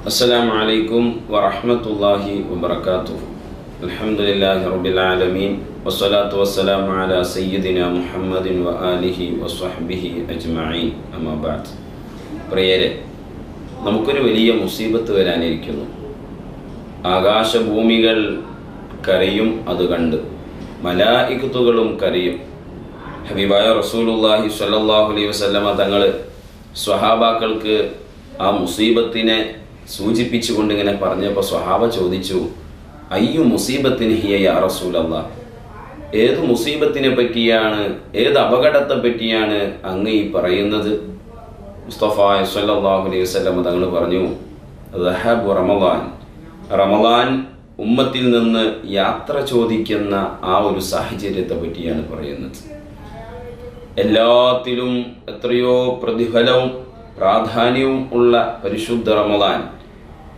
السلام عليكم ورحمة الله وبركاته الحمد لله رب العالمين والصلاة والسلام على سيدنا محمد وآله وصحبه أجمعين أما بعد പ്രിയരെ നമുക്കൊരു വലിയ മുസീബത്ത് വരാനിരിക്കുന്നു ആകാശഭൂമികൾ കരയും അത് കണ്ട് മലായിക്കത്തുകളും കരയും ഹബീബായ റസൂലുല്ലാഹി സ്വല്ലല്ലാഹു അലൈഹി വസല്ലമ തങ്ങൾ സ്വഹാബാക്കൾക്ക് ആ മുസീബത്തിനെ സൂചിപ്പിച്ചുകൊണ്ട് ഇങ്ങനെ പറഞ്ഞപ്പോൾ സ്വഹാബ ചോദിച്ചു അയ്യു മുസീബത്തിന് ഹിയ യാ റസൂലല്ല? ഏത് മുസീബത്തിനെ പറ്റിയാണ് ഏത് അപകടത്തെ പറ്റിയാണ് അങ്ങ് ഈ പറയുന്നത്? മുസ്തഫ അലൈഹി വസല്ലം തങ്ങൾ പറഞ്ഞു റഹബ് റമദാൻ. റമദാൻ ഉമ്മത്തിൽ നിന്ന് യാത്ര ചോദിക്കുന്ന ആ ഒരു സാഹചര്യത്തെ പറ്റിയാണ് പറയുന്നത്. എല്ലാത്തിലും എത്രയോ പ്രതിഫലവും പ്രാധാന്യവും ഉള്ള പരിശുദ്ധ റമദാൻ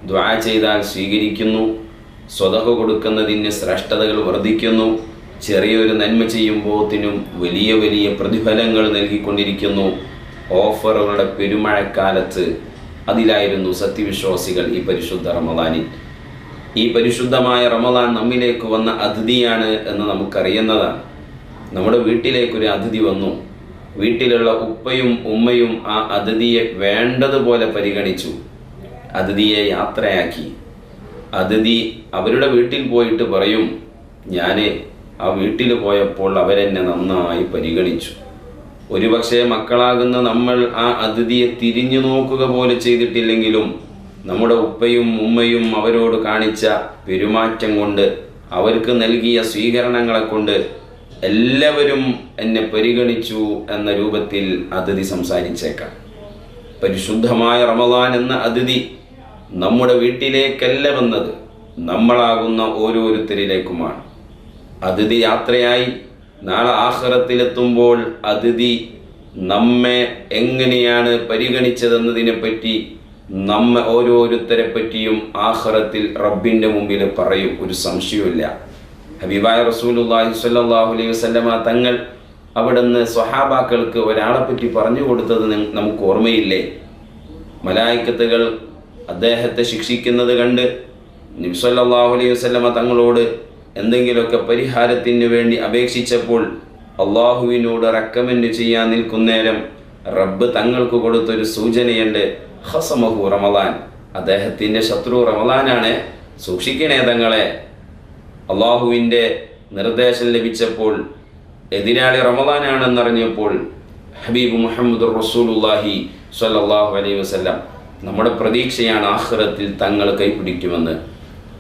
ദ്വാ ചെയ്താൽ സ്വീകരിക്കുന്നു. സ്വതഹ കൊടുക്കുന്നതിന് ശ്രേഷ്ഠതകൾ വർദ്ധിക്കുന്നു. ചെറിയൊരു നന്മ ചെയ്യുമ്പോത്തിനും വലിയ വലിയ പ്രതിഫലങ്ങൾ നൽകിക്കൊണ്ടിരിക്കുന്നു. ഓഫറുകളുടെ പെരുമഴക്കാലത്ത് അതിലായിരുന്നു സത്യവിശ്വാസികൾ ഈ പരിശുദ്ധ റമദാനിൽ. ഈ പരിശുദ്ധമായ റമദാൻ നമ്മിലേക്ക് വന്ന അതിഥിയാണ് എന്ന് നമുക്കറിയുന്നതാണ്. നമ്മുടെ വീട്ടിലേക്കൊരു അതിഥി വന്നു. വീട്ടിലുള്ള ഉപ്പയും ഉമ്മയും ആ അതിഥിയെ വേണ്ടതുപോലെ പരിഗണിച്ചു. അതിഥിയെ യാത്രയാക്കി. അതിഥി അവരുടെ വീട്ടിൽ പോയിട്ട് പറയും ഞാൻ ആ വീട്ടിൽ പോയപ്പോൾ അവരെന്നെ നന്നായി പരിഗണിച്ചു. ഒരുപക്ഷെ മക്കളാകുന്ന നമ്മൾ ആ അതിഥിയെ തിരിഞ്ഞു നോക്കുക പോലെ ചെയ്തിട്ടില്ലെങ്കിലും നമ്മുടെ ഉപ്പയും ഉമ്മയും അവരോട് കാണിച്ച പെരുമാറ്റം കൊണ്ട് അവർക്ക് നൽകിയ സ്വീകരണങ്ങളെ കൊണ്ട് എല്ലാവരും എന്നെ പരിഗണിച്ചു എന്ന രൂപത്തിൽ അതിഥി സംസാരിച്ചേക്കാം. പരിശുദ്ധമായ റമദാൻ എന്ന അതിഥി നമ്മുടെ വീട്ടിലേക്കല്ല വന്നത്. നമ്മളാകുന്ന ഓരോരുത്തരിലേക്കുമാണ്. അതിഥി യാത്രയായി നാളെ ആഹ്റത്തിലെത്തുമ്പോൾ അതിഥി നമ്മെ എങ്ങനെയാണ് പരിഗണിച്ചതെന്നതിനെ പറ്റി നമ്മെ ഓരോരുത്തരെ പറ്റിയും ആഹ്റത്തിൽ റബ്ബിന്റെ മുമ്പിൽ പറയും. ഒരു സംശയവുമില്ല. ഹബീബായ റസൂലുല്ലാഹി സ്വല്ലല്ലാഹു അലൈഹി വസല്ലമ തങ്ങൾ അവിടുന്ന് സ്വഹാബാക്കൾക്ക് ഒരാളെ പറ്റി പറഞ്ഞു കൊടുത്തത് നമുക്ക് ഓർമ്മയില്ലേ? മലായിക്കത്തുകൾ അദ്ദേഹത്തെ ശിക്ഷിക്കുന്നത് കണ്ട് നബി സല്ലല്ലാഹു അലൈഹി വസല്ലമ തങ്ങളോട് എന്തെങ്കിലുമൊക്കെ പരിഹാരത്തിന് വേണ്ടി അപേക്ഷിച്ചപ്പോൾ അള്ളാഹുവിനോട് റെക്കമെൻഡ് ചെയ്യാൻ നിൽക്കുന്നേരം റബ്ബ് തങ്ങൾക്ക് കൊടുത്തൊരു സൂചനയുണ്ട്. ഹസമഹു റമലാൻ അദ്ദേഹത്തിന്റെ ശത്രു റമലാനാണ് സൂക്ഷിക്കണേ തങ്ങളെ. അള്ളാഹുവിന്റെ നിർദ്ദേശം ലഭിച്ചപ്പോൾ എതിരാളി റമലാനാണെന്നറിഞ്ഞപ്പോൾ ഹബീബ് മുഹമ്മദ് റസൂലുല്ലാഹി സ്വല്ലല്ലാഹു അലൈഹി വസല്ലം നമ്മുടെ പ്രതീക്ഷയാണ് ആഹ്റത്തിൽ തങ്ങൾ കൈപിടിക്കുമെന്ന്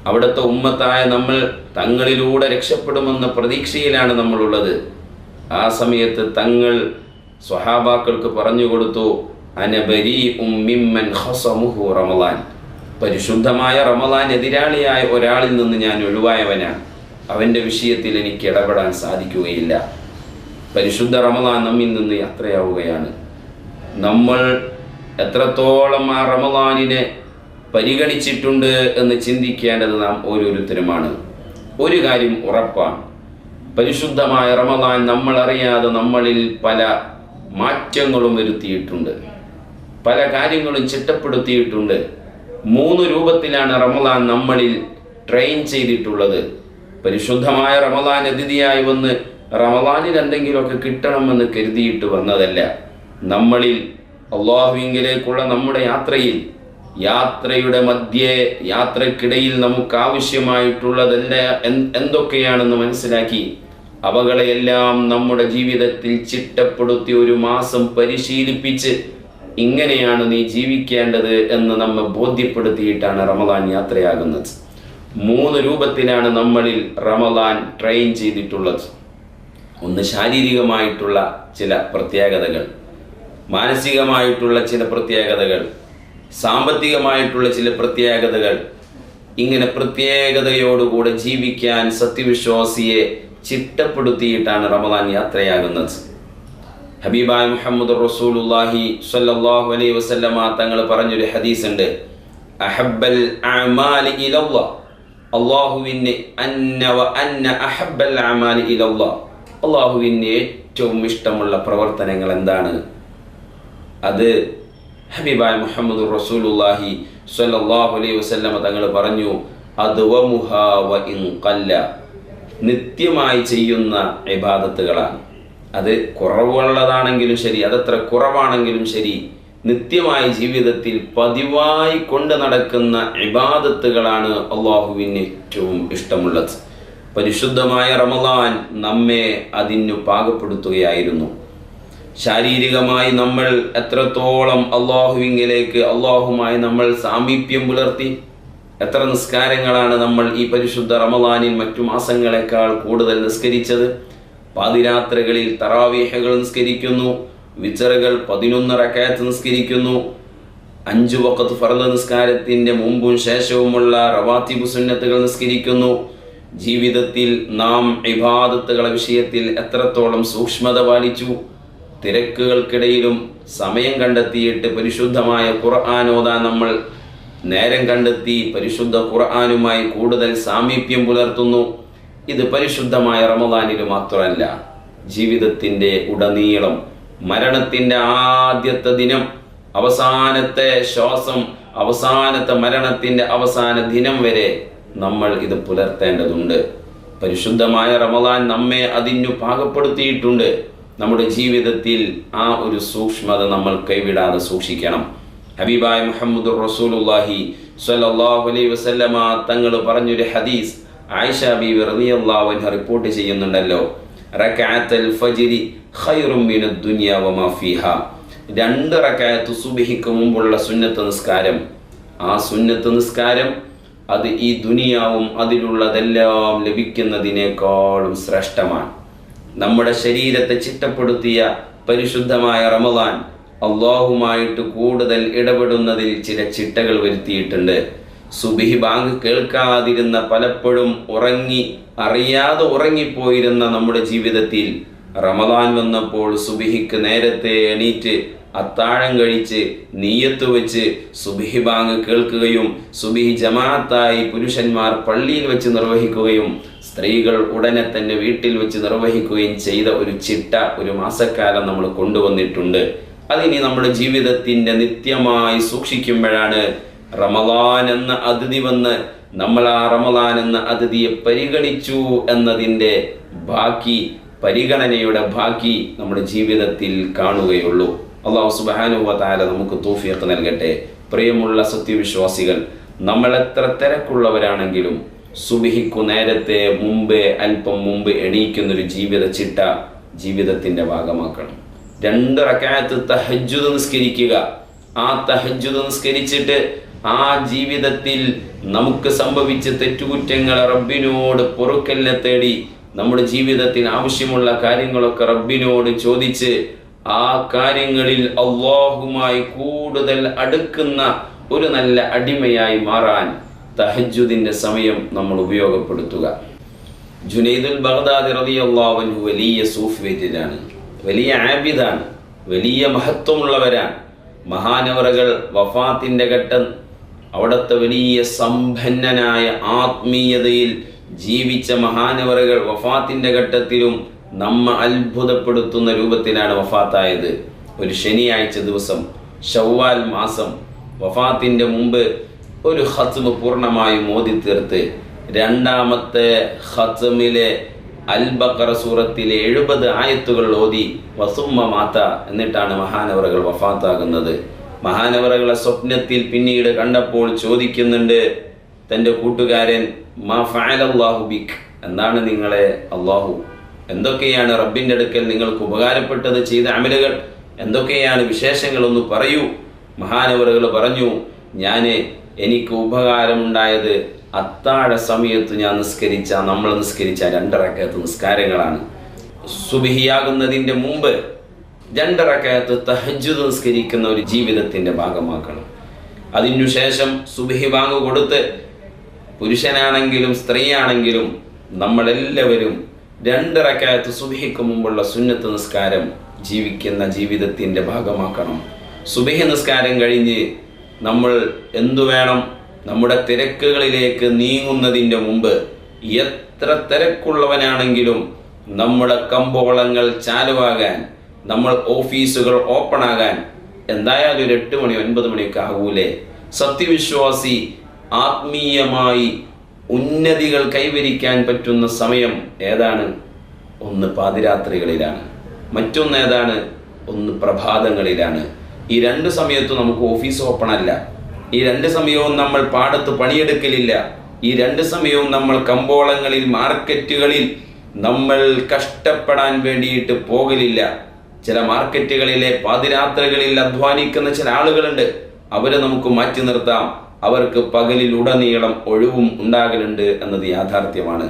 അവിടുത്തെ ഉമ്മത്തായ നമ്മൾ തങ്ങളിലൂടെ രക്ഷപ്പെടുമെന്ന പ്രതീക്ഷയിലാണ് നമ്മളുള്ളത്. ആ സമയത്ത് തങ്ങൾ സ്വഹാബാക്കൾക്ക് പറഞ്ഞു കൊടുത്തു അനബരി ഉമ്മിമ്മൻ ഹസമുഹു റമലാൻ പരിശുദ്ധമായ റമലാൻ എതിരാളിയായ ഒരാളിൽ നിന്ന് ഞാൻ ഒഴിവായവനാണ്. അവന്റെ വിഷയത്തിൽ എനിക്ക് ഇടപെടാൻ സാധിക്കുകയില്ല. പരിശുദ്ധ റമലാൻ നമ്മിൽ നിന്ന് യാത്രയാവുകയാണ്. നമ്മൾ എത്രത്തോളം ആ റമദാനിനെ പരിഗണിച്ചിട്ടുണ്ട് എന്ന് ചിന്തിക്കേണ്ടത് നാം ഓരോരുത്തരുമാണ്. ഒരു കാര്യം ഉറപ്പാണ്. പരിശുദ്ധമായ റമദാൻ നമ്മൾ അറിയാതെ നമ്മളിൽ പല മാറ്റങ്ങളും വരുത്തിയിട്ടുണ്ട്. പല കാര്യങ്ങളും ചിട്ടപ്പെടുത്തിയിട്ടുണ്ട്. മൂന്ന് രൂപത്തിലാണ് റമദാൻ നമ്മളിൽ ട്രെയിൻ ചെയ്തിട്ടുള്ളത്. പരിശുദ്ധമായ റമദാൻ അതിഥിയായി വന്ന് റമദാനിൽ എന്തെങ്കിലുമൊക്കെ കിട്ടണമെന്ന് കരുതിയിട്ട് വന്നതല്ല. നമ്മളിൽ അള്ളാഹുവിങ്കിലേക്കുള്ള നമ്മുടെ യാത്രയിൽ യാത്രയുടെ മധ്യേ യാത്രക്കിടയിൽ നമുക്ക് ആവശ്യമായിട്ടുള്ളതല്ല എന്ത് എന്തൊക്കെയാണെന്ന് മനസ്സിലാക്കി അവകളെയെല്ലാം നമ്മുടെ ജീവിതത്തിൽ ചിട്ടപ്പെടുത്തി ഒരു മാസം പരിശീലിപ്പിച്ച് ഇങ്ങനെയാണ് നീ ജീവിക്കേണ്ടത് എന്ന് നമ്മെ ബോധ്യപ്പെടുത്തിയിട്ടാണ് റമദാൻ യാത്രയാകുന്നത്. മൂന്ന് രൂപത്തിലാണ് നമ്മളിൽ റമദാൻ ട്രെയിൻ ചെയ്തിട്ടുള്ളത്. ഒന്ന് ശാരീരികമായിട്ടുള്ള ചില പ്രത്യേകതകൾ. മാനസികമായിട്ടുള്ള ചില പ്രത്യേകതകൾ സാമ്പത്തികമായിട്ടുള്ള ചില പ്രത്യേകതകൾ ഇങ്ങനെ പ്രത്യേകതയോടുകൂടെ ജീവിക്കാൻ സത്യവിശ്വാസിയെ ചിട്ടപ്പെടുത്തിയിട്ടാണ് റമദാൻ യാത്രയാകുന്നത്. ഹബീബായ് മുഹമ്മദ് റസൂലുല്ലാഹി സ്വല്ലല്ലാഹു അലൈഹി വസല്ലമ തങ്ങൾ പറഞ്ഞൊരു ഹദീസ് ഉണ്ട് അഹബ്ബൽ അന്ന വ അഹബ്ബൽ ഏറ്റവും ഇഷ്ടമുള്ള പ്രവർത്തനങ്ങൾ എന്താണ്? അത് ഹബീബായ മുഹമ്മദ് റസൂലുല്ലാഹി സ്വല്ലല്ലാഹു അലൈഹി വസല്ലമ തങ്ങൾ പറഞ്ഞു അദ്വമുഹാ വ ഇൻ ഖല്ല. നിത്യമായി ചെയ്യുന്ന ഇബാദത്തുകളാണ്. അത് കുറവുള്ളതാണെങ്കിലും ശരി അതത്ര കുറവാണെങ്കിലും ശരി നിത്യമായി ജീവിതത്തിൽ പതിവായി കൊണ്ട് നടക്കുന്ന ഇബാദത്തുകളാണ് അള്ളാഹുവിന് ഏറ്റവും ഇഷ്ടമുള്ളത്. പരിശുദ്ധമായ റമദാൻ നമ്മെ അതിനു പാകപ്പെടുത്തുകയായിരുന്നു. ശാരീരികമായി നമ്മൾ എത്രത്തോളം അള്ളാഹുവിങ്കിലേക്ക് അള്ളാഹുമായി നമ്മൾ സാമീപ്യം പുലർത്തി എത്ര നിസ്കാരങ്ങളാണ് നമ്മൾ ഈ പരിശുദ്ധ റമദാനിൽ മറ്റു മാസങ്ങളെക്കാൾ കൂടുതൽ നിസ്കരിച്ചത്? പാതിരാത്രകളിൽ തറാവീഹകൾ നിസ്കരിക്കുന്നു വിച്ചറുകൾ പതിനൊന്ന് റക്കായത്ത് നിസ്കരിക്കുന്നു അഞ്ചു വക്കത്ത് ഫർദ നിസ്കാരത്തിന്റെ മുമ്പും ശേഷവുമുള്ള റവാത്തിബു സുന്നത്തുകൾ നിസ്കരിക്കുന്നു. ജീവിതത്തിൽ നാം ഇബാദത്തുകളെ വിഷയത്തിൽ എത്രത്തോളം സൂക്ഷ്മത പാലിച്ചു തിരക്കുകൾക്കിടയിലും സമയം കണ്ടെത്തിയിട്ട് പരിശുദ്ധമായ ഖുർആൻ ഓതാൻ നമ്മൾ നേരം കണ്ടെത്തി പരിശുദ്ധ ഖുർആാനുമായി കൂടുതൽ സാമീപ്യം പുലർത്തുന്നു. ഇത് പരിശുദ്ധമായ റമദാനിൽ മാത്രമല്ല ജീവിതത്തിന്റെ ഉടനീളം മരണത്തിന്റെ ആദ്യത്തെ ദിനം അവസാനത്തെ ശ്വാസം അവസാനത്തെ മരണത്തിന്റെ അവസാന ദിനം വരെ നമ്മൾ ഇത് പുലർത്തേണ്ടതുണ്ട്. പരിശുദ്ധമായ റമദാൻ നമ്മെ അതിനു പാകപ്പെടുത്തിയിട്ടുണ്ട്. നമ്മുടെ ജീവിതത്തിൽ ആ ഒരു സൂക്ഷ്മത നമ്മൾ കൈവിടാതെ സൂക്ഷിക്കണം. ഹബീബായ മുഹമ്മദ് റസൂലുല്ലാഹി സല്ലല്ലാഹു അലൈഹി വസല്ലമ തങ്ങൾ പറഞ്ഞൊരു ഹദീസ് ആയിഷ ബീവി റളിയല്ലാഹു അൻഹ റിപ്പോർട്ട് ചെയ്യുന്നുണ്ടല്ലോ. റകഅത്തുൽ ഫജ്രി ഖൈറും മിനദ് ദുനിയ വമാ ഫീഹാ. രണ്ട് റകഅത്ത് സുബ്ഹിക്ക് മുമ്പുള്ള സുന്നത്ത് നിസ്കാരം. ആ സുന്നത്ത് നിസ്കാരം അത് ഈ ദുനിയാവും അതിലുള്ളതെല്ലാം ലഭിക്കുന്നതിനേക്കാളും ശ്രേഷ്ഠമാണ്. നമ്മുടെ ശരീരത്തെ ചിട്ടപ്പെടുത്തിയ പരിശുദ്ധമായ റമദാൻ അള്ളാഹുമായിട്ട് കൂടുതൽ ഇടപെടുന്നതിൽ ചില ചിട്ടകൾ വരുത്തിയിട്ടുണ്ട്. സുബിഹി ബാങ്ക് കേൾക്കാതിരുന്ന പലപ്പോഴും ഉറങ്ങി അറിയാതെ ഉറങ്ങിപ്പോയിരുന്ന നമ്മുടെ ജീവിതത്തിൽ റമദാൻ വന്നപ്പോൾ സുബിഹിക്ക് നേരത്തെ എണീറ്റ് അത്താഴം കഴിച്ച് നീയത്ത് വെച്ച് സുബിഹി ബാങ്ക് കേൾക്കുകയും സുബിഹി ജമാഅത്തായി പുരുഷന്മാർ പള്ളിയിൽ വെച്ച് നിർവഹിക്കുകയും സ്ത്രീകൾ ഉടനെ തന്നെ വീട്ടിൽ വെച്ച് നിർവഹിക്കുകയും ചെയ്ത ഒരു ചിട്ട ഒരു മാസക്കാലം നമ്മൾ കൊണ്ടുവന്നിട്ടുണ്ട്. അതിനി നമ്മുടെ ജീവിതത്തിന്റെ നിത്യമായി സൂക്ഷിക്കുമ്പോഴാണ് റമദാൻ എന്ന അതിഥി വന്ന് നമ്മൾ ആ റമദാൻ എന്ന അതിഥിയെ പരിഗണിച്ചു എന്നതിന്റെ ബാക്കി പരിഗണനയുടെ ബാക്കി നമ്മുടെ ജീവിതത്തിൽ കാണുകയുള്ളൂ. അള്ളാഹു സുബാനുവതാല നമുക്ക് തോഫിയത്ത് നൽകട്ടെ. പ്രിയമുള്ള സത്യവിശ്വാസികൾ നമ്മൾ എത്ര തിരക്കുള്ളവരാണെങ്കിലും സുബിഹിക്കു നേരത്തെ മുമ്പേ അല്പം മുമ്പ് എണീക്കുന്നൊരു ജീവിത ചിട്ട ജീവിതത്തിന്റെ ഭാഗമാക്കണം. രണ്ട് റക്കായത്ത് തഹജ്ജുദ് നിസ്കരിക്കുക. ആ തഹജ്ജുദ് നിസ്കരിച്ചിട്ട് ആ ജീവിതത്തിൽ നമുക്ക് സംഭവിച്ച തെറ്റുകുറ്റങ്ങൾ റബ്ബിനോട് പൊറുക്കലിനെ തേടി നമ്മുടെ ജീവിതത്തിൽ ആവശ്യമുള്ള കാര്യങ്ങളൊക്കെ റബ്ബിനോട് ചോദിച്ച് ആ കാര്യങ്ങളിൽ അള്ളാഹുമായി കൂടുതൽ അടുക്കുന്ന ഒരു നല്ല അടിമയായി മാറാൻ തഹജുദിന്റെ സമയം നമ്മൾ ഉപയോഗപ്പെടുത്തുക. ജുനൈദുൽ ബഗ്ദാദി റളിയല്ലാഹു അൻഹു വലിയ സൂഫിയത്തിലാണ് വലിയ ആബിദാണ്. വലിയ മഹത്വമുള്ളവരാണ്. മഹാനവറകൾ വഫാത്തിന്റെ ഘട്ടം. അവിടുത്തെ വലിയ സമ്പന്നനായ ആത്മീയതയിൽ ജീവിച്ച മഹാനവറുകൾ വഫാത്തിന്റെ ഘട്ടത്തിലും നമ്മ അത്ഭുതപ്പെടുത്തുന്ന രൂപത്തിലാണ് വഫാത്തായത്. ഒരു ശനിയാഴ്ച ദിവസം ഷവ്വാൽ മാസം വഫാത്തിന്റെ മുമ്പ് ഒരു ഹത്മ് പൂർണമായും ഓതി തീർത്ത് രണ്ടാമത്തെ ഹത്മിലെ അൽ സൂറത്തിലെ എഴുപത് ആയത്തുകൾ ഓതി വസുമ്മ മാത്ത എന്നിട്ടാണ് മഹാനവറകൾ വഫാത്താകുന്നത്. മഹാനവറകളെ സ്വപ്നത്തിൽ പിന്നീട് കണ്ടപ്പോൾ ചോദിക്കുന്നുണ്ട് തന്റെ കൂട്ടുകാരൻ മാ ഫഅലല്ലാഹു ബിക്? എന്താണ് നിങ്ങളെ അള്ളാഹു എന്തൊക്കെയാണ് റബ്ബിന്റെ അടുക്കൽ നിങ്ങൾക്ക് ഉപകാരപ്പെട്ടത് ചെയ്ത അമലുകൾ? എന്തൊക്കെയാണ് വിശേഷങ്ങളൊന്ന് പറയൂ. മഹാനവറുകൾ പറഞ്ഞു ഞാൻ എനിക്ക് ഉപകാരമുണ്ടായത് അത്താഴ സമയത്ത് ഞാൻ നിസ്കരിച്ച നമ്മൾ നിസ്കരിച്ച രണ്ടരക്കകത്ത് നിസ്കാരങ്ങളാണ്. സുബിഹിയാകുന്നതിന്റെ മുമ്പ് രണ്ടരക്കകത്ത് തഹജ്ജുദ് നിസ്കരിക്കുന്ന ഒരു ജീവിതത്തിന്റെ ഭാഗമാക്കണം. അതിനുശേഷം സുബിഹി ബാങ്ക് കൊടുത്ത് പുരുഷനാണെങ്കിലും സ്ത്രീയാണെങ്കിലും നമ്മളെല്ലാവരും രണ്ട് സുബിഹയ്ക്ക് മുമ്പുള്ള സുന്നത്ത് നിസ്കാരം ജീവിക്കുന്ന ജീവിതത്തിന്റെ ഭാഗമാക്കണം. സുബിഹി നിസ്കാരം കഴിഞ്ഞ് നമ്മൾ എന്തു വേണം? നമ്മുടെ തിരക്കുകളിലേക്ക് നീങ്ങുന്നതിന്റെ മുമ്പ് എത്ര തിരക്കുള്ളവനാണെങ്കിലും നമ്മുടെ കമ്പോളങ്ങൾ ചാലുവാകാൻ നമ്മൾ ഓഫീസുകൾ ഓപ്പൺ ആകാൻ എന്തായാലും ഒരു എട്ട് മണി ഒൻപത് മണിയൊക്കെ ആകൂലേ സത്യവിശ്വാസി ആത്മീയമായി ഉന്നതികൾ കൈവരിക്കാൻ പറ്റുന്ന സമയം ഏതാണ്? ഒന്ന് പാതിരാത്രികളിലാണ്. മറ്റൊന്ന് ഏതാണ്? ഒന്ന് പ്രഭാതങ്ങളിലാണ്. ഈ രണ്ട് സമയത്തും നമുക്ക് ഓഫീസ് ഓപ്പൺ അല്ല. ഈ രണ്ട് സമയവും നമ്മൾ പാടത്ത് പണിയെടുക്കലില്ല. ഈ രണ്ട് സമയവും നമ്മൾ കമ്പോളങ്ങളിൽ മാർക്കറ്റുകളിൽ നമ്മൾ കഷ്ടപ്പെടാൻ വേണ്ടിയിട്ട് പോകലില്ല. ചില മാർക്കറ്റുകളിലെ പാതിരാത്രികളിൽ അധ്വാനിക്കുന്ന ചില ആളുകളുണ്ട്. അവരെ നമുക്ക് മാറ്റി നിർത്താം. അവർക്ക് പകലിൽ ഉടനീളം ഒഴിവും ഉണ്ടാകലുണ്ട് എന്നത് യാഥാർത്ഥ്യമാണ്.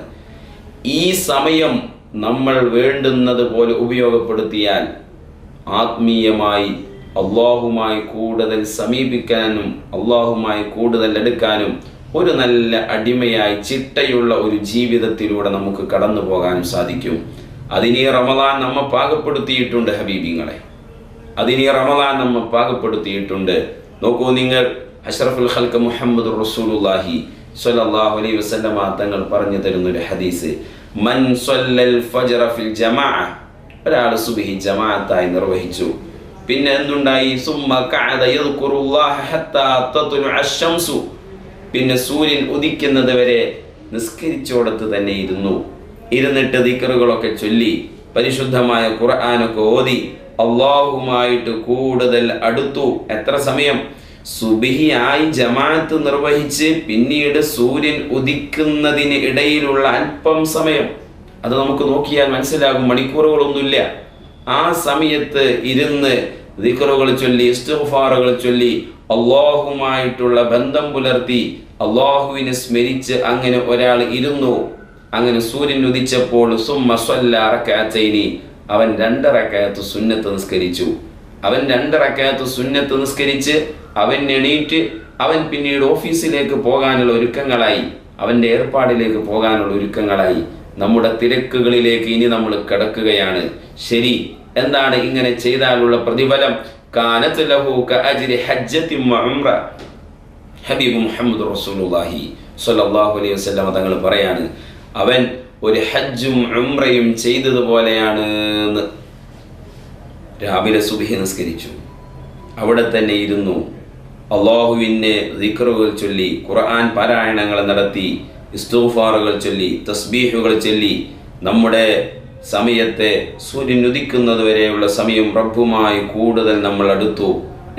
ഈ സമയം നമ്മൾ വേണ്ടുന്നത് പോലെ ഉപയോഗപ്പെടുത്തിയാൽ ആത്മീയമായി അള്ളാഹുമായി കൂടുതൽ സമീപിക്കാനും അള്ളാഹുമായി കൂടുതൽ എടുക്കാനും ഒരു നല്ല അടിമയായി ചിട്ടയുള്ള ഒരു ജീവിതത്തിലൂടെ നമുക്ക് കടന്നു പോകാനും സാധിക്കും. അതിനെ റമദാൻ നമ്മെ പാകപ്പെടുത്തിയിട്ടുണ്ട് ഹബീബിങ്ങളെ. അതിനെ റമദാൻ നമ്മെ പാകപ്പെടുത്തിയിട്ടുണ്ട്. നോക്കൂ നിങ്ങൾ അഷ്റഫുൽ ഖൽക്ക് മുഹമ്മദ് റസൂലുള്ളാഹി സ്വല്ലല്ലാഹു അലൈഹി വസല്ലമ തങ്ങൾ പറഞ്ഞു തരുന്ന ഒരു ഹദീസ് മൻ സല്ലൽ ഫജ്റ ഫിൽ ജമാഅ ഒരാൾ സുബ്ഹി ജമാഅത്തായി നിർവഹിച്ചു. പിന്നെ എന്തുണ്ടായി? സുമ്മ ഖഅദ യദ്കുറുല്ലാഹ ഹത്താ തത്ലുഅ അശംസു പിന്നെ സൂര്യൻ ഉദിക്കുന്നത് വരെ നിസ്കരിച്ചോടത്ത് തന്നെ ഇരുന്നു. ഇരുന്നിട്ട് ദിക്കറുകളൊക്കെ ചൊല്ലി പരിശുദ്ധമായ ഖുർആനൊക്കെ ഓതി അള്ളാഹുമായിട്ട് കൂടുതൽ അടുത്തു. എത്ര സമയം? സുബിഹിയായി ജമാഅത്ത് നിർവഹിച്ച് പിന്നീട് സൂര്യൻ ഉദിക്കുന്നതിന് ഇടയിലുള്ള അല്പം സമയം. അത് നമുക്ക് നോക്കിയാൽ മനസ്സിലാകും മണിക്കൂറുകളൊന്നുമില്ല. ആ സമയത്ത് ഇരുന്ന് ദിക്കറുകൾ ചൊല്ലി ഇസ്തുഫാറുകൾ ചൊല്ലി അള്ളാഹുമായിട്ടുള്ള ബന്ധം പുലർത്തി അള്ളാഹുവിനെ സ്മരിച്ച് അങ്ങനെ ഒരാൾ ഇരുന്നു. അങ്ങനെ സൂര്യൻ ഉദിച്ചപ്പോൾ സുമ്മ സ്വല്ല അവൻ രണ്ട് റക്കാത്ത് സുന്നത്ത് നിസ്കരിച്ചു. അവൻ രണ്ട് റക്കാത്ത് സുന്നത്ത് നിസ്കരിച്ച് അവൻ എണീറ്റ് അവൻ പിന്നീട് ഓഫീസിലേക്ക് പോകാനുള്ള ഒരുക്കങ്ങളായി. അവന്റെ ഏർപ്പാടിലേക്ക് പോകാനുള്ള ഒരുക്കങ്ങളായി. നമ്മുടെ തിരക്കുകളിലേക്ക് ഇനി നമ്മൾ കിടക്കുകയാണ്. ശരി എന്താണ് ഇങ്ങനെ ചെയ്താലുള്ള പ്രതിഫലം? ഹബീബ് മുഹമ്മദ് റസൂലുള്ളാഹി സ്വല്ലല്ലാഹു അലൈഹി വസല്ലം തങ്ങൾ പറയാണ് അവൻ ഒരു ഹജ്ജും ഉംറയും ചെയ്തതുപോലെയാണ് എന്ന്. രാവിലെ സുബഹി നിസ്കരിച്ചു. അവിടെ തന്നെ ഇരുന്നു. അള്ളാഹുവിന്റെ ദിക്റുകൾ ചൊല്ലി ഖുർആൻ പാരായണങ്ങൾ നടത്തി ഇസ്തൂഫാറുകൾ ചൊല്ലി തസ്ബീഹുകൾ ചൊല്ലി. നമ്മുടെ സമയത്തെ സൂര്യൻ ഉദിക്കുന്നത് വരെയുള്ള സമയം റബ്ബുമായി കൂടുതൽ നമ്മൾ അടുത്തു.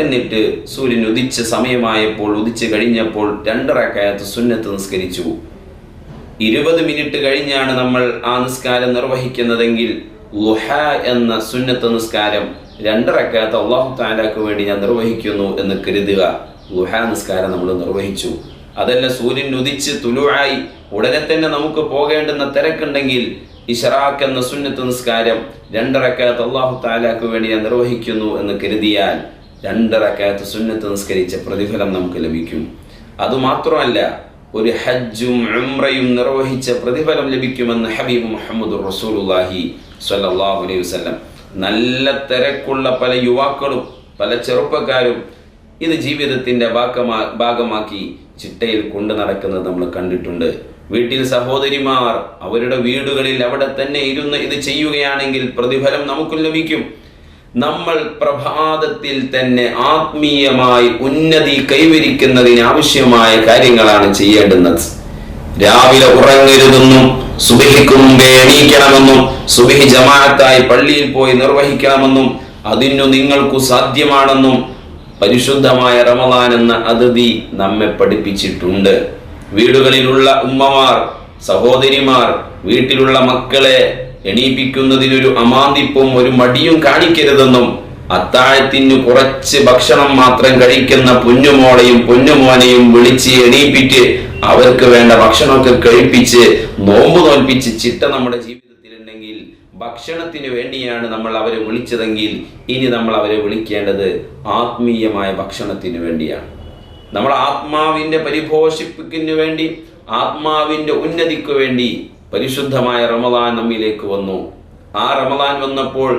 എന്നിട്ട് സൂര്യൻ ഉദിച്ച സമയമായപ്പോൾ ഉദിച്ച് കഴിഞ്ഞപ്പോൾ രണ്ടറക്കായത്ത് സുന്നത്ത് നിസ്കരിച്ചു. ഇരുപത് മിനിറ്റ് കഴിഞ്ഞാണ് നമ്മൾ ആ നിസ്കാരം നിർവഹിക്കുന്നതെങ്കിൽ ലുഹ എന്ന സുന്നത്ത് നിസ്കാരം രണ്ടറക്കാത്ത അള്ളാഹു താലാക്ക് വേണ്ടി ഞാൻ നിർവഹിക്കുന്നു എന്ന് കരുതുക. ലുഹ നിസ്കാരം നമ്മൾ നിർവഹിച്ചു. അതല്ല സൂര്യൻ ഉദിച്ച് തുലുവായി ഉടനെ തന്നെ നമുക്ക് പോകേണ്ടുന്ന തിരക്കുണ്ടെങ്കിൽ ഇഷറാഖ് എന്ന സുന്നത്ത് നിസ്കാരം രണ്ടറക്കാത്ത് അള്ളാഹു താലാക്ക് വേണ്ടി ഞാൻ നിർവഹിക്കുന്നു എന്ന് കരുതിയാൽ രണ്ടറക്കാത്ത് സുന്നത്ത് നിസ്കരിച്ച പ്രതിഫലം നമുക്ക് ലഭിക്കും. അതുമാത്രമല്ല ഒരു ഹജ്ജും ഉംറയും നിർവഹിച്ച പ്രതിഫലം ലഭിക്കുമെന്ന് ഹബീബ് മുഹമ്മദ് റസൂലുല്ലാഹി സ്വല്ലല്ലാഹു അലൈഹി വസല്ലം. നല്ല തിരക്കുള്ള പല യുവാക്കളും പല ചെറുപ്പക്കാരും ഇത് ജീവിതത്തിന്റെ ഭാഗമാ ഭാഗമാക്കി ചിട്ടയിൽ കൊണ്ടു നടക്കുന്നത് നമ്മൾ കണ്ടിട്ടുണ്ട്. വീട്ടിൽ സഹോദരിമാർ അവരുടെ വീടുകളിൽ അവിടെ തന്നെ ഇരുന്ന് ഇത് ചെയ്യുകയാണെങ്കിൽ പ്രതിഫലം നമുക്ക് ലഭിക്കും. നമ്മൾ പ്രഭാതത്തിൽ തന്നെ ആത്മീയമായി ഉന്നതി കൈവരിക്കുന്നതിന് ആവശ്യമായ കാര്യങ്ങളാണ് ചെയ്യേണ്ടുന്നത്. രാവിലെ ഉറങ്ങരുതെന്നും സുബഹിക്ക് മുമ്പേ എണീക്കണമെന്നും സുബഹി ജമാഅത്തായി പള്ളിയിൽ പോയി നിർവഹിക്കണമെന്നും അതിനു നിങ്ങൾക്കു സാധ്യമാണെന്നും പരിശുദ്ധമായ റമദാൻ എന്ന അതിഥി നമ്മെ പഠിപ്പിച്ചിട്ടുണ്ട്. വീടുകളിലുള്ള ഉമ്മമാർ സഹോദരിമാർ വീട്ടിലുള്ള മക്കളെ എണീപ്പിക്കുന്നതിനൊരു അമാന്തിപ്പും ഒരു മടിയും കാണിക്കരുതെന്നും അത്താഴത്തിന് കുറച്ച് ഭക്ഷണം മാത്രം കഴിക്കുന്ന പൊന്നുമോളെയും പൊന്നുമോനെയും വിളിച്ച് എണീപ്പിച്ച് അവർക്ക് വേണ്ട ഭക്ഷണമൊക്കെ കഴിപ്പിച്ച് നോമ്പ് തോൽപ്പിച്ച് ചിട്ട നമ്മുടെ ജീവിതത്തിലുണ്ടെങ്കിൽ ഭക്ഷണത്തിന് വേണ്ടിയാണ് നമ്മൾ അവരെ വിളിച്ചതെങ്കിൽ ഇനി നമ്മൾ അവരെ വിളിക്കേണ്ടത് ആത്മീയമായ ഭക്ഷണത്തിന് വേണ്ടിയാണ്. നമ്മൾ ആത്മാവിന്റെ പരിപോഷിപ്പിക്കുന്നതിന് വേണ്ടി ആത്മാവിന്റെ ഉന്നതിക്ക് വേണ്ടി പരിശുദ്ധമായ റമദാൻ നമ്മിലേക്ക് വന്നു. ആ റമദാൻ വന്നപ്പോൾ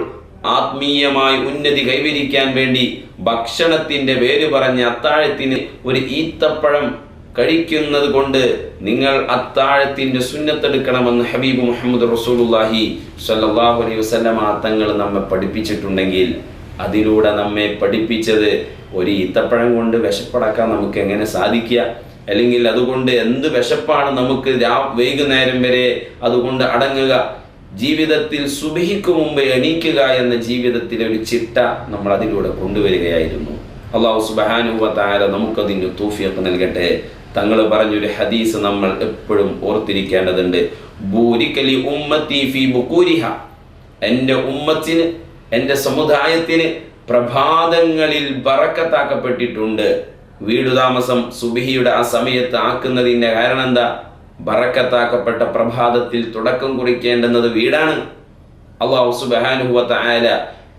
ആത്മീയമായി ഉന്നതി കൈവരിക്കാൻ വേണ്ടി ഭക്ഷണത്തിന്റെ പേര് പറഞ്ഞ അത്താഴത്തിന് ഒരു ഈത്തപ്പഴം കഴിക്കുന്നത് കൊണ്ട് നിങ്ങൾ അത്താഴത്തിന്റെ സുന്നത്തെടുക്കണമെന്ന് ഹബീബ് മുഹമ്മദ് റസൂലുല്ലാഹി സല്ലാഹു അലൈഹി വസല്ലമ തങ്ങൾ നമ്മെ പഠിപ്പിച്ചിട്ടുണ്ടെങ്കിൽ അതിലൂടെ നമ്മെ പഠിപ്പിച്ചത് ഒരു ഈത്തപ്പഴം കൊണ്ട് വിശപ്പടക്കാൻ നമുക്ക് എങ്ങനെ സാധിക്കുക? അല്ലെങ്കിൽ അതുകൊണ്ട് എന്ത് വിശപ്പാണ് നമുക്ക് രാ വൈകുന്നേരം വരെ അതുകൊണ്ട് അടങ്ങുക? ജീവിതത്തിൽ സുബഹിക്ക് മുമ്പ് എണീക്കുക എന്ന ജീവിതത്തിലെ ഒരു ചിട്ട നമ്മൾ അതിലൂടെ കൊണ്ടുവരികയായിരുന്നു. അള്ളാഹു നമുക്ക് നമുക്കതിന്റെ തൂഫിയൊക്കെ നൽകട്ടെ. തങ്ങൾ പറഞ്ഞൊരു ഹദീസ് നമ്മൾ എപ്പോഴും ഓർത്തിരിക്കേണ്ടതുണ്ട്. ഭൂരിക്കലി ഉമ്മത്തി ഫി ബുക്കൂരിഹ എന്റെ ഉമ്മത്തിന് എന്റെ സമുദായത്തിന് പ്രഭാതങ്ങളിൽ ബറക്കത്താക്കപ്പെട്ടിട്ടുണ്ട്. വീടു താമസം സുബിഹിയുടെ ആ സമയത്ത് ആക്കുന്നതിന്റെ കാരണം എന്താ ബറക്കത്താക്കപ്പെട്ട പ്രഭാതത്തിൽ തുടക്കം കുറിക്കേണ്ടുന്നത് വീടാണ്. അള്ളാഹു സുബാനുഹുവ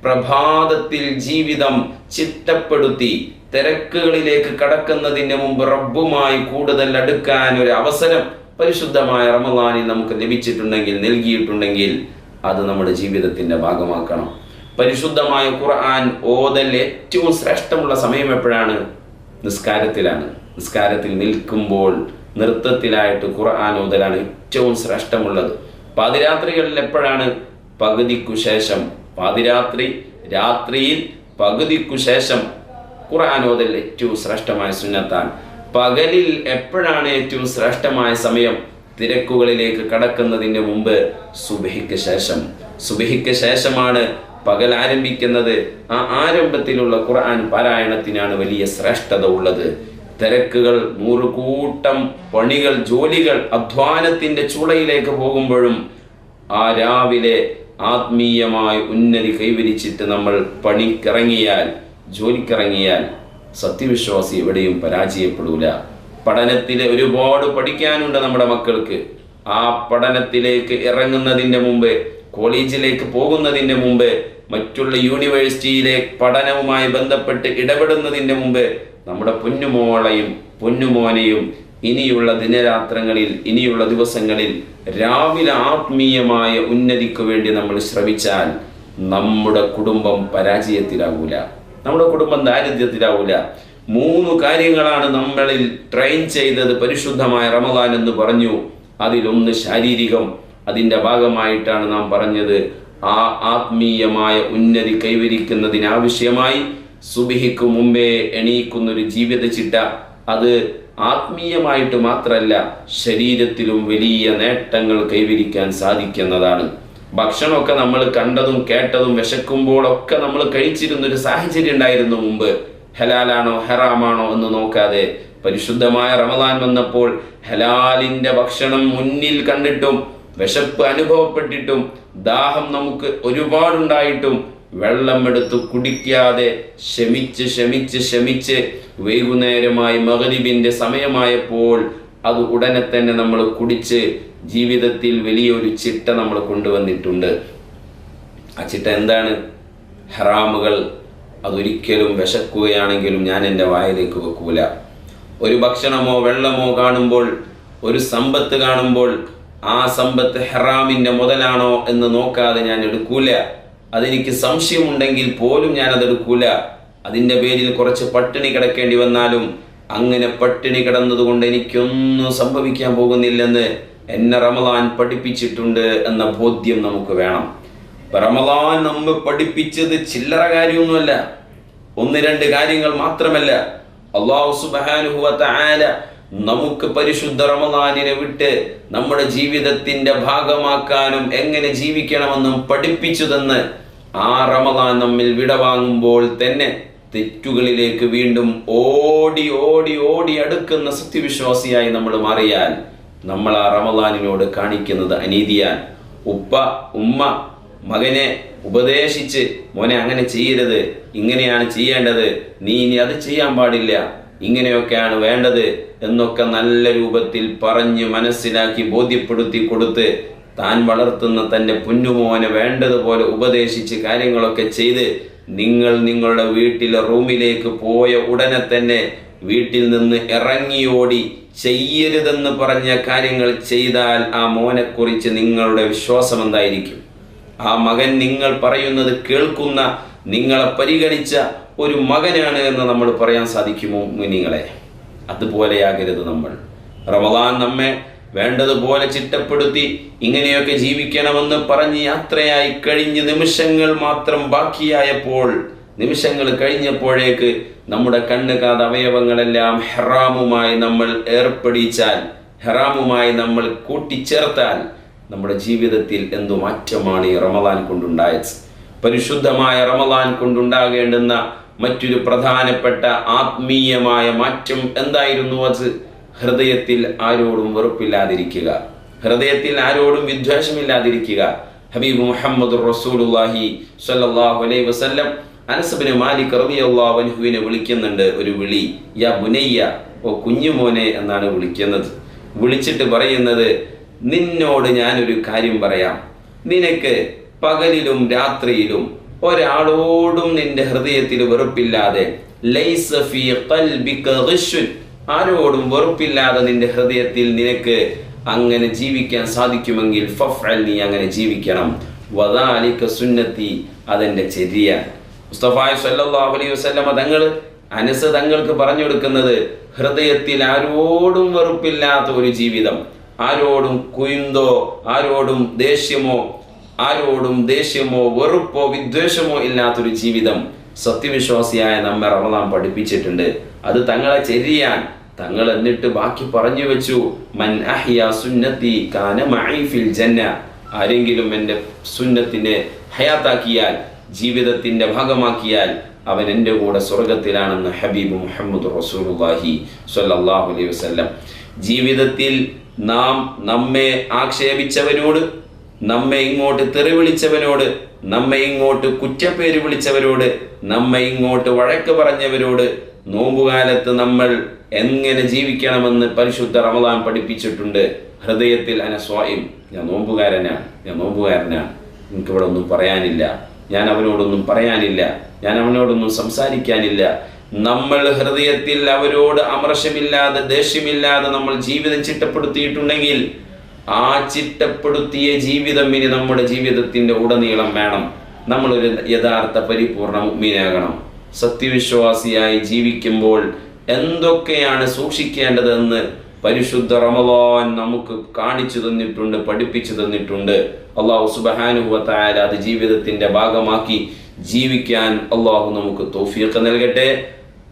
പ്രഭാതത്തിൽ ജീവിതം ചിട്ടപ്പെടുത്തി തിരക്കുകളിലേക്ക് കടക്കുന്നതിന് മുമ്പ് റബ്ബുമായി കൂടുതൽ അടുക്കാൻ ഒരു അവസരം പരിശുദ്ധമായ റമദാനിൽ നമുക്ക് ലഭിച്ചിട്ടുണ്ടെങ്കിൽ നൽകിയിട്ടുണ്ടെങ്കിൽ അത് നമ്മുടെ ജീവിതത്തിന്റെ ഭാഗമാക്കണം. പരിശുദ്ധമായ ഖുർആൻ ഓതൽ ഏറ്റവും ശ്രേഷ്ഠമുള്ള സമയം എപ്പോഴാണ്? നിസ്കാരത്തിലാണ്. നിസ്കാരത്തിൽ നിൽക്കുമ്പോൾ നൃത്തത്തിലായിട്ട് ഖുർആൻ ഓതലാണ് ഏറ്റവും ശ്രേഷ്ഠമുള്ളത്. പാതിരാത്രികളിൽ എപ്പോഴാണ്? പകുതിക്കു ശേഷം. പാതിരാത്രി രാത്രിയിൽ പകുതിക്കു ശേഷം ഖുർആൻ ഓതൽ ഏറ്റവും ശ്രേഷ്ഠമായ സുന്നത്താണ്. പകലിൽ എപ്പോഴാണ് ഏറ്റവും ശ്രേഷ്ഠമായ സമയം? തിരക്കുകളിലേക്ക് കടക്കുന്നതിന് മുമ്പ് സുബഹിക്ക് ശേഷം. സുബഹിക്ക് ശേഷമാണ് പകൽ ആരംഭിക്കുന്നത്. ആ ആരംഭത്തിലുള്ള ഖുർആൻ പാരായണത്തിനാണ് വലിയ ശ്രേഷ്ഠത ഉള്ളത്. തിരക്കുകൾ നൂറുകൂട്ടം പണികൾ ജോലികൾ അധ്വാനത്തിന്റെ ചൂളയിലേക്ക് പോകുമ്പോഴും ആ രാവിലെ ആത്മീയമായി ഉന്നതി കൈവരിച്ചിട്ട് നമ്മൾ പണിക്കിറങ്ങിയാൽ ജോലിക്കിറങ്ങിയാൽ സത്യവിശ്വാസി എവിടെയും പരാജയപ്പെടൂല. പഠനത്തിൽ ഒരുപാട് പഠിക്കാനുണ്ട് നമ്മുടെ മക്കൾക്ക്. ആ പഠനത്തിലേക്ക് ഇറങ്ങുന്നതിന്റെ മുമ്പ് കോളേജിലേക്ക് പോകുന്നതിന്റെ മുമ്പ് മറ്റുള്ള യൂണിവേഴ്സിറ്റിയിലെ പഠനവുമായി ബന്ധപ്പെട്ട് ഇടപെടുന്നതിന്റെ മുമ്പ് നമ്മുടെ പൊന്നുമോളെയും പൊന്നുമോനെയും ഇനിയുള്ള ദിനരാത്രങ്ങളിൽ ഇനിയുള്ള ദിവസങ്ങളിൽ രാവിലെ ആത്മീയമായ ഉന്നതിക്ക് വേണ്ടി നമ്മൾ ശ്രമിച്ചാൽ നമ്മുടെ കുടുംബം പരാജയത്തിലാവൂല. നമ്മുടെ കുടുംബം ദാരിദ്ര്യത്തിലാവില്ല മൂന്ന് കാര്യങ്ങളാണ് നമ്മളിൽ ട്രെയിൻ ചെയ്തത് പരിശുദ്ധമായ റമദാൻ എന്ന് പറഞ്ഞു. അതിലൊന്ന് ശാരീരികം. അതിന്റെ ഭാഗമായിട്ടാണ് നാം പറഞ്ഞത്. ആ ആത്മീയമായ ഉന്നതി കൈവരിക്കുന്നതിനാവശ്യമായി സുബിഹിക്ക് മുമ്പേ എണീക്കുന്നൊരു ജീവിത ചിട്ട. അത് ആത്മീയമായിട്ട് മാത്രമല്ല ശരീരത്തിലും വലിയ നേട്ടങ്ങൾ കൈവരിക്കാൻ സാധിക്കുന്നതാണ്. ഭക്ഷണമൊക്കെ നമ്മൾ കണ്ടതും കേട്ടതും വിശക്കുമ്പോഴൊക്കെ നമ്മൾ കഴിച്ചിരുന്ന ഒരു സാഹചര്യം ഉണ്ടായിരുന്നു മുമ്പ്. ഹലാലാണോ ഹറാമാണോ എന്ന് നോക്കാതെ പരിശുദ്ധമായ റമദാൻ വന്നപ്പോൾ ഹലാലിന്റെ ഭക്ഷണം മുന്നിൽ കണ്ടിട്ടും വിശപ്പ് അനുഭവപ്പെട്ടിട്ടും ദാഹം നമുക്ക് ഒരുപാടുണ്ടായിട്ടും വെള്ളം എടുത്ത് കുടിക്കാതെ ശമിച്ച് ശമിച്ച് ശമിച്ച് വൈകുന്നേരമായി മകരിബിന്റെ സമയമായപ്പോൾ അത് ഉടനെ തന്നെ നമ്മൾ കുടിച്ച് ജീവിതത്തിൽ വലിയൊരു ചിട്ട നമ്മൾ കൊണ്ടുവന്നിട്ടുണ്ട്. ആ ചിട്ട എന്താണ്? ഹറാമുകൾ അതൊരിക്കലും വിശക്കുകയാണെങ്കിലും ഞാൻ എന്റെ വായിലേക്ക് വെക്കൂല. ഒരു ഭക്ഷണമോ വെള്ളമോ കാണുമ്പോൾ ഒരു സമ്പത്ത് കാണുമ്പോൾ ആ സമ്പത്ത് ഹെറാമിന്റെ മുതലാണോ എന്ന് നോക്കാതെ ഞാൻ എടുക്കൂല. അതെനിക്ക് സംശയമുണ്ടെങ്കിൽ പോലും ഞാൻ അതെടുക്കൂല അതിന്റെ പേരിൽ കുറച്ച് പട്ടിണി കിടക്കേണ്ടി വന്നാലും അങ്ങനെ പട്ടിണി കിടന്നതുകൊണ്ട് എനിക്കൊന്നും സംഭവിക്കാൻ പോകുന്നില്ലെന്ന് എന്നെ റമദാൻ പഠിപ്പിച്ചിട്ടുണ്ട് എന്ന ബോധ്യം നമുക്ക് വേണം. റമദാൻ നമ്മെ പഠിപ്പിച്ചത് ചില്ലറ കാര്യമൊന്നുമല്ല. ഒന്ന് രണ്ട് കാര്യങ്ങൾ മാത്രമല്ല. അള്ളാഹു സുബാനുഹുവത്ത ആല നമുക്ക് പരിശുദ്ധ റമദാനിനെ വിട്ട് നമ്മുടെ ജീവിതത്തിന്റെ ഭാഗമാക്കാനും എങ്ങനെ ജീവിക്കണമെന്നും പഠിപ്പിച്ചു തന്ന് ആ റമദാൻ നമ്മിൽ വിടവാങ്ങുമ്പോൾ തന്നെ തെറ്റുകളിലേക്ക് വീണ്ടും ഓടി ഓടി ഓടി അടുക്കുന്ന സത്യവിശ്വാസിയായി നമ്മൾ മാറിയാൽ നമ്മൾ ആ റമദാനിനോട് കാണിക്കുന്നത് അനീതിയാൻ ഉപ്പ ഉമ്മ മകനെ ഉപദേശിച്ച് മോനെ അങ്ങനെ ചെയ്യരുത് ഇങ്ങനെയാണ് ചെയ്യേണ്ടത് നീ ഇനി അത് ചെയ്യാൻ പാടില്ല ഇങ്ങനെയൊക്കെയാണ് വേണ്ടത് എന്നൊക്കെ നല്ല രൂപത്തിൽ പറഞ്ഞ് മനസ്സിലാക്കി ബോധ്യപ്പെടുത്തി കൊടുത്ത് താൻ വളർത്തുന്ന തന്റെ പുന്നുമോനെ വേണ്ടതുപോലെ ഉപദേശിച്ച് കാര്യങ്ങളൊക്കെ ചെയ്ത് നിങ്ങൾ നിങ്ങളുടെ വീട്ടിലെ റൂമിലേക്ക് പോയ ഉടനെ തന്നെ വീട്ടിൽ നിന്ന് ഇറങ്ങിയോടി ചെയ്യരുതെന്ന് പറഞ്ഞ കാര്യങ്ങൾ ചെയ്താൽ ആ മോനെക്കുറിച്ച് നിങ്ങളുടെ വിശ്വാസം എന്തായിരിക്കും? ആ മകൻ നിങ്ങൾ പറയുന്നത് കേൾക്കുന്ന നിങ്ങളെ പരിഗണിച്ച ഒരു മകനാണ് എന്ന് നമ്മൾ പറയാൻ സാധിക്കുമോ നിങ്ങളെ അതുപോലെയാകരുത് നമ്മൾ. റമദാൻ നമ്മെ വേണ്ടതുപോലെ ചിട്ടപ്പെടുത്തി ഇങ്ങനെയൊക്കെ ജീവിക്കണമെന്ന് പറഞ്ഞ് യാത്രയായി കഴിഞ്ഞ് നിമിഷങ്ങൾ മാത്രം ബാക്കിയായപ്പോൾ നിമിഷങ്ങൾ കഴിഞ്ഞപ്പോഴേക്ക് നമ്മുടെ കണ്ണ് കാത് അവയവങ്ങളെല്ലാം ഹെറാമുമായി നമ്മൾ ഏർപ്പെടിച്ചാൽ ഹെറാമുമായി നമ്മൾ കൂട്ടിച്ചേർത്താൽ നമ്മുടെ ജീവിതത്തിൽ എന്തു മാറ്റമാണ് ഈ റമദാൻ കൊണ്ടുണ്ടായത്. പരിശുദ്ധമായ റമദാൻ കൊണ്ടുണ്ടാകേണ്ടുന്ന മറ്റൊരു പ്രധാനപ്പെട്ട ആത്മീയമായ മാറ്റം എന്തായിരുന്നു അത്? ഹൃദയത്തിൽ ആരോടും വെറുപ്പില്ലാതിരിക്കുക. ഹൃദയത്തിൽ ആരോടും വിദ്വേഷമില്ലാതിരിക്കുക. ഹബീബ് മുഹമ്മദ് സ്വല്ലല്ലാഹു അലൈഹി വസല്ലം അനസബിന് മാലിക് അൻഹുവിനെ വിളിക്കുന്നുണ്ട് ഒരു വിളി. യാ ബുനയ്യ ഓ കുഞ്ഞുമോനെ എന്നാണ് വിളിക്കുന്നത്. വിളിച്ചിട്ട് പറയുന്നത് നിന്നോട് ഞാനൊരു കാര്യം പറയാം. നിനക്ക് പകലിലും രാത്രിയിലും ഒരാളോടും നിന്റെ ഹൃദയത്തിൽ വെറുപ്പില്ലാതെ. ആരോടും വെറുപ്പില്ലാതെ നിന്റെ ഹൃദയത്തിൽ നിനക്ക് അങ്ങനെ ജീവിക്കാൻ സാധിക്കുമെങ്കിൽ ഫഫ്അൽ നീ അങ്ങനെ ജീവിക്കണം. വദാലിക്ക സുന്നത്തി അതെന്റെ ചെറിയ മുസ്തഫായ സല്ലല്ലാഹു അലൈഹി വസ്ലമ തങ്ങൾ അനസ് തങ്ങൾക്ക് പറഞ്ഞു കൊടുക്കുന്നത് ഹൃദയത്തിൽ ആരോടും വെറുപ്പില്ലാത്ത ഒരു ജീവിതം. ആരോടും കുയിന്തോ ആരോടും ദേഷ്യമോ ആരോടും ദേഷ്യമോ വെറുപ്പോ വിദ്വേഷമോ ഇല്ലാത്തൊരു ജീവിതം സത്യവിശ്വാസിയായ നമ്മെ റമദാൻ പഠിപ്പിച്ചിട്ടുണ്ട്. അത് തങ്ങളെ ചെരിയാൻ തങ്ങൾ എന്നിട്ട് ബാക്കി പറഞ്ഞു വെച്ചു. മൻ അഹിയ സുന്നത്തി കാന ജന്ന. ആരെങ്കിലും എന്റെ സുന്നത്തിനെ ഹയാത്താക്കിയാൽ ജീവിതത്തിന്റെ ഭാഗമാക്കിയാൽ അവൻ എന്റെ കൂടെ സ്വർഗത്തിലാണെന്ന് ഹബീബ് മുഹമ്മദ് റസൂലുള്ളാഹി സ്വല്ലല്ലാഹു അലൈഹി വസല്ലം. ജീവിതത്തിൽ നാം നമ്മെ ആക്ഷേപിച്ചവനോട് നമ്മെ ഇങ്ങോട്ട് തെറി വിളിച്ചവനോട് നമ്മെ ഇങ്ങോട്ട് കുറ്റപ്പേര് വിളിച്ചവരോട് നമ്മെ ഇങ്ങോട്ട് വഴക്ക് പറഞ്ഞവരോട് നോമ്പുകാലത്ത് നമ്മൾ എങ്ങനെ ജീവിക്കണമെന്ന് പരിശുദ്ധ റമദാൻ പഠിപ്പിച്ചിട്ടുണ്ട്. ഹൃദയത്തിൽ അനസ്വായും ഞാൻ നോമ്പുകാരനാണ് ഞാൻ നോമ്പുകാരനാണ് എനിക്കിവിടെ ഒന്നും പറയാനില്ല. ഞാൻ അവനോടൊന്നും പറയാനില്ല. ഞാൻ അവനോടൊന്നും സംസാരിക്കാനില്ല. നമ്മൾ ഹൃദയത്തിൽ അവരോട് അമർഷമില്ലാതെ ദേഷ്യമില്ലാതെ നമ്മൾ ജീവിതം ചിട്ടപ്പെടുത്തിയിട്ടുണ്ടെങ്കിൽ ആ ചിട്ടപ്പെടുത്തിയ ജീവിതം ഇനി നമ്മുടെ ജീവിതത്തിന്റെ ഉടനീളം വേണം. നമ്മളൊരു യഥാർത്ഥ പരിപൂർണ മുഗ്മീനാകണം. സത്യവിശ്വാസിയായി ജീവിക്കുമ്പോൾ എന്തൊക്കെയാണ് സൂക്ഷിക്കേണ്ടതെന്ന് പരിശുദ്ധ റമലോൻ നമുക്ക് കാണിച്ചു തന്നിട്ടുണ്ട് പഠിപ്പിച്ചു തന്നിട്ടുണ്ട്. അള്ളാഹു സുബഹാനുഭവത്തായ അത് ജീവിതത്തിന്റെ ഭാഗമാക്കി ജീവിക്കാൻ അള്ളാഹു നമുക്ക് തോഫിയൊക്കെ നൽകട്ടെ.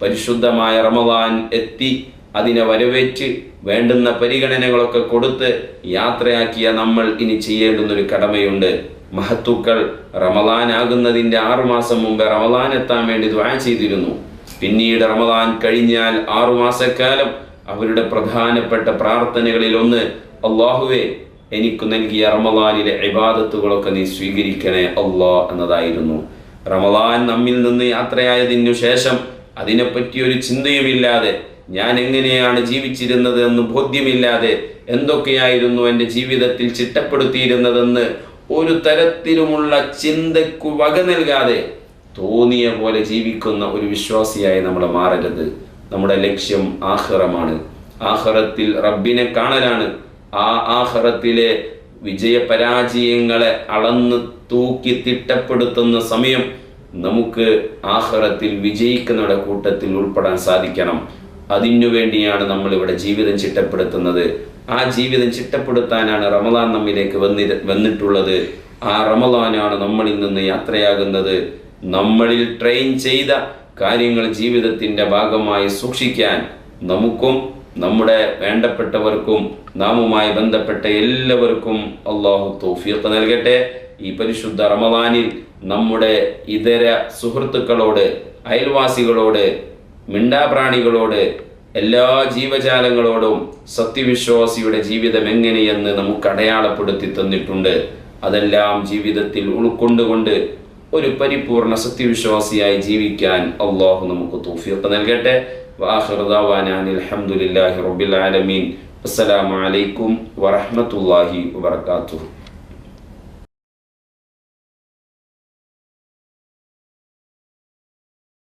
പരിശുദ്ധമായ റമലാൻ എത്തി അതിനെ വരവേറ്റ് വേണ്ടുന്ന പരിഗണനകളൊക്കെ കൊടുത്ത് യാത്രയാക്കിയ നമ്മൾ ഇനി ചെയ്യേണ്ടുന്നൊരു കടമയുണ്ട്. മഹത്തുക്കൾ റമലാൻ ആകുന്നതിന്റെ ആറുമാസം മുമ്പ് റമലാൻ എത്താൻ വേണ്ടി ദ്വാ ചെയ്തിരുന്നു. പിന്നീട് റമലാൻ കഴിഞ്ഞാൽ ആറുമാസക്കാലം അവരുടെ പ്രധാനപ്പെട്ട പ്രാർത്ഥനകളിൽ ഒന്ന് അള്ളാഹുവെ എനിക്ക് നൽകിയ റമലാനിലെ ഇബാദത്തുകളൊക്കെ നീ സ്വീകരിക്കണേ അള്ളാ എന്നതായിരുന്നു. റമലാൻ നമ്മിൽ നിന്ന് യാത്രയായതിനു ശേഷം അതിനെപ്പറ്റി ഒരു ചിന്തയുമില്ലാതെ ഞാൻ എങ്ങനെയാണ് ജീവിച്ചിരുന്നത് എന്ന് ബോധ്യമില്ലാതെ എന്തൊക്കെയായിരുന്നു എന്റെ ജീവിതത്തിൽ ചിട്ടപ്പെടുത്തിയിരുന്നതെന്ന് ഒരു തരത്തിലുമുള്ള ചിന്തയ്ക്കു വക നൽകാതെ തോന്നിയ പോലെ ജീവിക്കുന്ന ഒരു വിശ്വാസിയായി നമ്മൾ മാറരുത്. നമ്മുടെ ലക്ഷ്യം ആഹ്റമാണ്. ആഹ്റത്തിൽ റബ്ബിനെ കാണലാണ്. ആ ആഹ്റത്തിലെ വിജയപരാജയങ്ങളെ അളന്ന് തൂക്കി തിട്ടപ്പെടുത്തുന്ന സമയം നമുക്ക് ആഹ്റത്തിൽ വിജയിക്കുന്നവരുടെ കൂട്ടത്തിൽ ഉൾപ്പെടാൻ സാധിക്കണം. അതിനു വേണ്ടിയാണ് നമ്മൾ ഇവിടെ ജീവിതം ചിട്ടപ്പെടുത്തുന്നത്. ആ ജീവിതം ചിട്ടപ്പെടുത്താനാണ് റമദാൻ നമ്മിലേക്ക് വന്നി വന്നിട്ടുള്ളത്. ആ റമദാനാണ് നമ്മളിൽ നിന്ന് യാത്രയാകുന്നത്. നമ്മളിൽ ട്രെയിൻ ചെയ്ത കാര്യങ്ങൾ ജീവിതത്തിന്റെ ഭാഗമായി സൂക്ഷിക്കാൻ നമുക്കും നമ്മുടെ വേണ്ടപ്പെട്ടവർക്കും നാമുമായി ബന്ധപ്പെട്ട എല്ലാവർക്കും അള്ളാഹു തൗഫീഖ് നൽകട്ടെ. ഈ പരിശുദ്ധ റമദാനിൽ നമ്മുടെ ഇതര സുഹൃത്തുക്കളോട് അയൽവാസികളോട് മിണ്ടാപ്രാണികളോട് എല്ലാ ജീവജാലങ്ങളോടും സത്യവിശ്വാസിയുടെ ജീവിതം എങ്ങനെയെന്ന് നമുക്ക് അടയാളപ്പെടുത്തി തന്നിട്ടുണ്ട്. അതെല്ലാം ജീവിതത്തിൽ ഉൾക്കൊണ്ടുകൊണ്ട് ഒരു പരിപൂർണ സത്യവിശ്വാസിയായി ജീവിക്കാൻ അള്ളാഹു നമുക്ക് തൗഫീഖ് നൽകട്ടെ. വാഹിർ ദാവാന അൽഹംദുലില്ലാഹി റബ്ബിൽ ആലമീൻ.